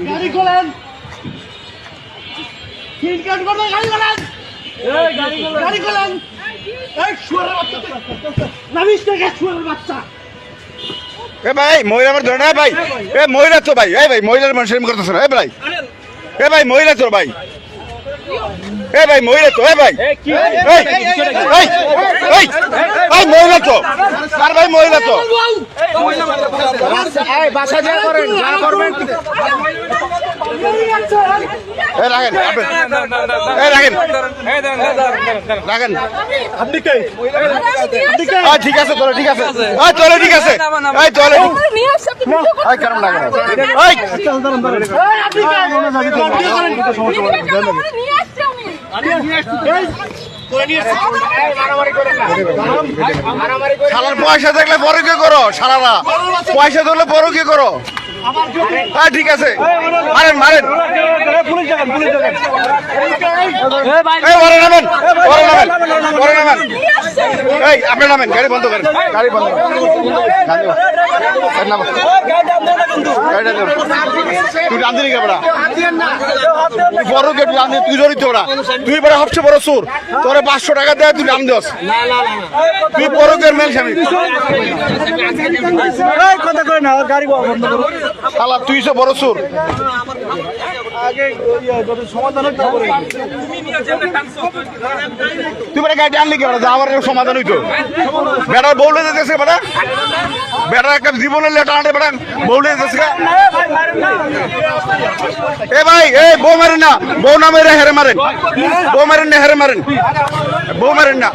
গাড়ি খোলেন তিন কাজ করতে গাড়ি খোলেন গাড়ি এ ভাই মহিলা আমার ধরে না ভাই এ মহিলা তো ভাই এ ভাই মহিলার মানুষের করতেছে না এ ভাই এ ভাই মহিলা তো ভাই এ ভাই মহিলা তো এ ভাই এই মহিলা তো আর ভাই মহিলা তো? বাসা যা করেন যা করবেন। রাখেন রাখেন। রাখেন। ঠিক আছে তোরা ঠিক আছে। চলে ঠিক আছে। কেমন লাগে শালার পয়সা থাকলে বড় কি করো শালারা? পয়সা ধরলে বড় কি করো? হ্যাঁ ঠিক আছে। মারেন মারেন। পুলিশ নামেন। পরে নামেন পরে নামেন। এই, আপনি নামেন, গাড়ি বন্ধ করেন। গাড়ি বন্ধ করেন। তুই রান্ধি সবচেয়ে বড় চোর। তোরে পাঁচশো টাকা দেয় তুই রান্ধি তুই বড় কে মেল স্বামী। গাড়ি শালা, তুই সে বড় হবে তুই বেটা গাড়ি আনলি কেন যাওয়ার একটা সমাধান হইতো। বেটার বউলে যেতেছে বেটা বেটার একটা জীবনের লেটা আনতে বেটা বউলে যেতেছে এ ভাই, এ বউ মারেন না। বউ না মেরে হেরে মারেন। বউ মারেন না, হেরে মারেন। বউ মারেন না,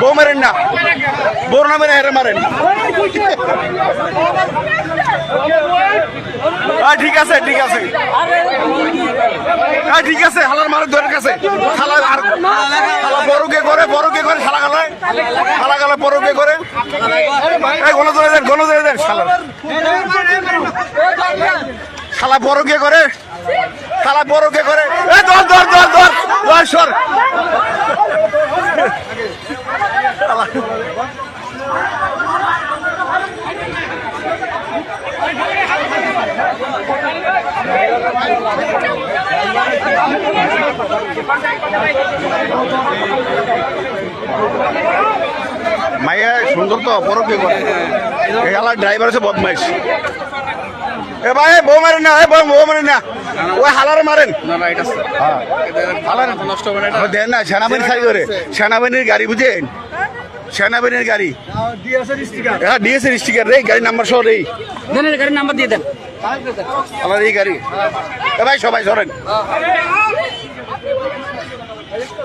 বউ মারেন না। বউ না মেরে হেরে মারেন। ঠিক আছে ঠিক আছে। আহ, ঠিক আছে হালার মারের ধরে কাছে। হালা আর হালা বড়কে করে বড়কে করে শালা গালায় শালা গালা বড়কে করে। গণ ধরে দেন গণ ধরে দেন শালা শালা বড়কে করে। শালা বড়কে করে। এ ধর ধর ধর ধর। ধর সর। মাইয়া সুন্দর তো বড়কে করে? এই হালা ড্রাইভার আছে বদমাইশ। এ ভাই বউ মারেন না এ বউ বউ মারেন না। ওই হালার মারেন। হ্যাঁ। হালার নষ্ট হবে না দেন না সেনাবাহিনী সাই করে সেনাবাহিনীর গাড়ি বুঝেন? সেনাবাহিনীর গাড়ি। হ্যাঁ ডিএসএর স্টিকার রে গাড়ি নাম্বার সহ রে। দেন গাড়ির নাম্বার দিয়ে দেন। আমার এই গাড়ি। এ ভাই সবাই সরেন